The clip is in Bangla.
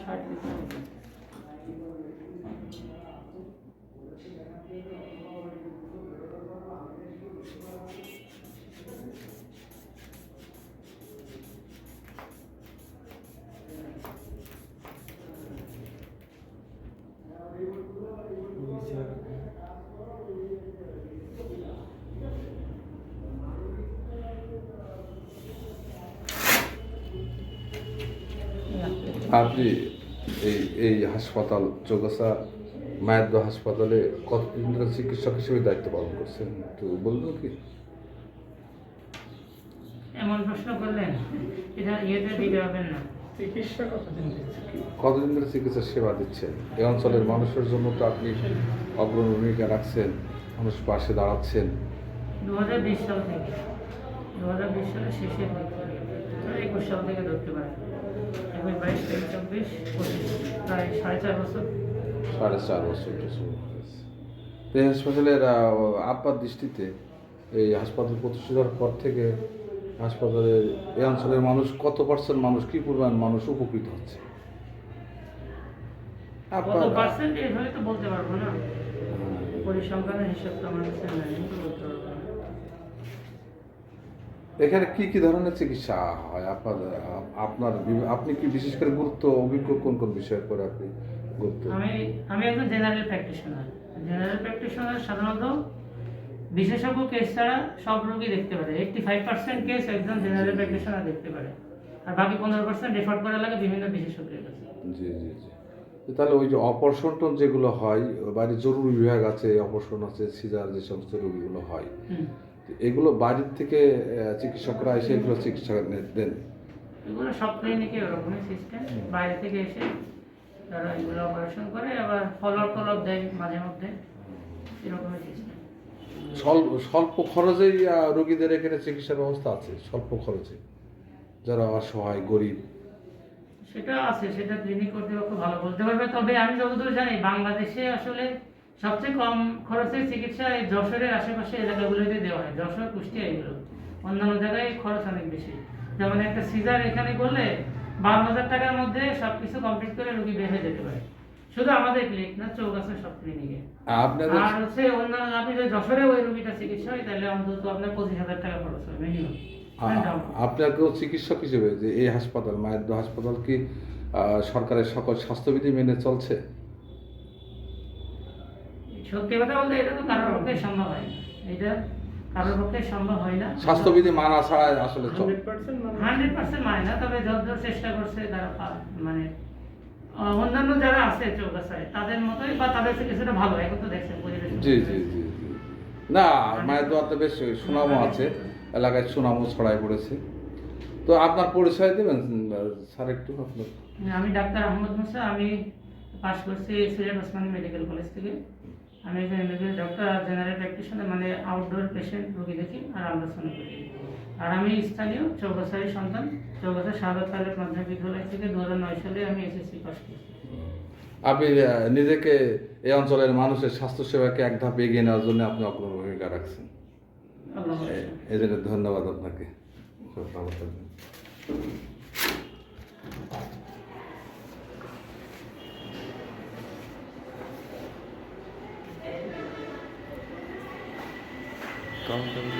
ষাট লিটার আপনি এই এই হাসপাতাল চৌগাছা মায়াদ্দ হাসপাতালে কতদিন ধরে চিকিৎসক হিসেবে দায়িত্ব পালন করছেন? তো বলবেন কি? এমন প্রশ্ন করলেন? এটা ইয়েতে দিতে হবেন না। চিকিৎসা কতদিন ধরে চিকিৎসা সেবা দিচ্ছেন? এই অঞ্চলের মানুষের জন্য তো আপনি অগ্রণী ভূমিকা রাখছেন মানুষ পাশে দাঁড়াচ্ছেন। দু হাজার বিশ সাল থেকে। দু হাজার বিশ সালের শেষের দিক। একুশ সাল থেকে ধরতে পারেন একুশ বাইশ তেইশ চব্বিশ পঁচিশ প্রায় সাড়ে চার বছর। সাড়ে চার বছর এই হাসপাতালের আহ, আপনার দৃষ্টিতে এই হাসপাতাল প্রতিষ্ঠার পর থেকে হাসপাতালের এই অঞ্চলের মানুষ কত পার্সেন্ট মানুষ কি পরিমাণ মানুষ উপকৃত হচ্ছে? কত পার্সেন্ট এইভাবে তো বলতে পারব না। পরিসংখ্যানের হিসাব তো আমার কাছে নাই বলতে পারব না। এখানে কি কি ধরনের চিকিৎসা হয়? আপনার আপনার আপনি কি বিশেষ করে গুরুত্ব অভিজ্ঞ কোন কোন বিষয়ের পরে আপনি গুরুত্ব? আমি আমি একজন জেনারেল প্র্যাকটিশনার জেনারেল প্র্যাকটিশনার সাধারণত বিশেষজ্ঞ কেস ছাড়া সব রোগী দেখতে পারে। এইটটি ফাইভ পার্সেন্ট কেস একজন জেনারেল প্র্যাকটিশনার দেখতে পারে। আর বাকি পনেরো পার্সেন্ট রেফার করা লাগে বিভিন্ন বিশেষজ্ঞের কাছে। জি জি জি। তাহলে ওই যে অপারেশন যেগুলো হয় বাইরে জরুরি বিভাগ আছে অপারেশন আছে সিজার যে সমস্ত রোগীগুলো হয় এগুলো বাইরের থেকে চিকিৎসকরা এসে এগুলো চিকিৎসা দেন। এগুলো সব ক্লিনিকে ওরকমই সিস্টেম বাইরে থেকে এসে তারা এগুলো অপারেশন করে আবার ফলো আপ ফলো আপ দেয় মাঝে মধ্যে। এরকমই সিস্টেম স্বল্প খরচেই রোগীদের এখানে চিকিৎসার ব্যবস্থা আছে স্বল্প খরচে। যারা অসহায় গরিব। সেটা আছে সেটা ক্লিনিক কর্তৃপক্ষ ভালো বলতে পারবে। তবে আমি যতদূর জানি বাংলাদেশে আসলে সবচেয়ে কম খরচে চিকিৎসা এই যশোরের আশেপাশে এলাকাগুলোতে দেওয়া হয়। যশোর কুষ্টিয়া এগুলো। অন্যান্য জায়গায় খরচ অনেক বেশি। যেমন একটা সিজার এখানে করলে বারো হাজার টাকার মধ্যে সব কিছু কমপ্লিট করে রুগী বের হয়ে যেতে পারে। শুধু আমাদের ক্লিনিক না চৌগাছা সব ক্লিনিকে আর হচ্ছে অন্যান্য আপনি যদি যশোরে ওই রুগীটা চিকিৎসা হয় তাহলে অন্তত আপনার পঁচিশ হাজার টাকা খরচ হবে মিনিমাম আ- আপনাকেও চিকিৎসক হিসেবে যে এই হাসপাতাল মায়ের হাসপাতাল কি সরকারের সকল স্বাস্থ্যবিধি মেনে চলছে? সত্যি কথা বলতে এটা তো কারোর পক্ষে সম্ভব হয় না। এটা কারোর পক্ষে সম্ভব হয় না। স্বাস্থ্যবিধি মানা ছাড়া আসলে হান্ড্রেড পার্সেন্ট মানে না তবে যতদূর চেষ্টা করছে তারা মানে অন্যান্য যারা আছে চৌকাছায় তাদের মতোই বা তাদের থেকে কিছুটা ভালো এখন তো দেখছেন পরিবেশ। জি জি জি জি। না মায়ের দোয়াতে বেশ সুনামও আছে এলাকায় সুনামও ছড়াই পড়েছে। তো আপনার পরিচয় দেবেন স্যার একটু আপনার। আমি ডাক্তার আহমদ মুসা আমি পাশ করছি সিলেট ওসমানী মেডিকেল কলেজ থেকে। আমি একজন এমবিবিএস ডক্টর আর জেনারেল প্র্যাকটিশনার মানে আউটডোর পেশেন্ট রোগী দেখি আর আলোচনা করি। আর আমি স্থানীয় চৌগাছারি সন্তান চৌগাছা শাহাদ পাইলট মাধ্যমিক বিদ্যালয় থেকে দু হাজার নয় সালে আমি এসএসসি পাস করছি আপনি নিজেকে এই অঞ্চলের মানুষের স্বাস্থ্যসেবাকে এক ধাপ এগিয়ে নেওয়ার জন্য আপনি অগ্রণী ভূমিকা রাখছেন। এই জন্য ধন্যবাদ আপনাকে। con trong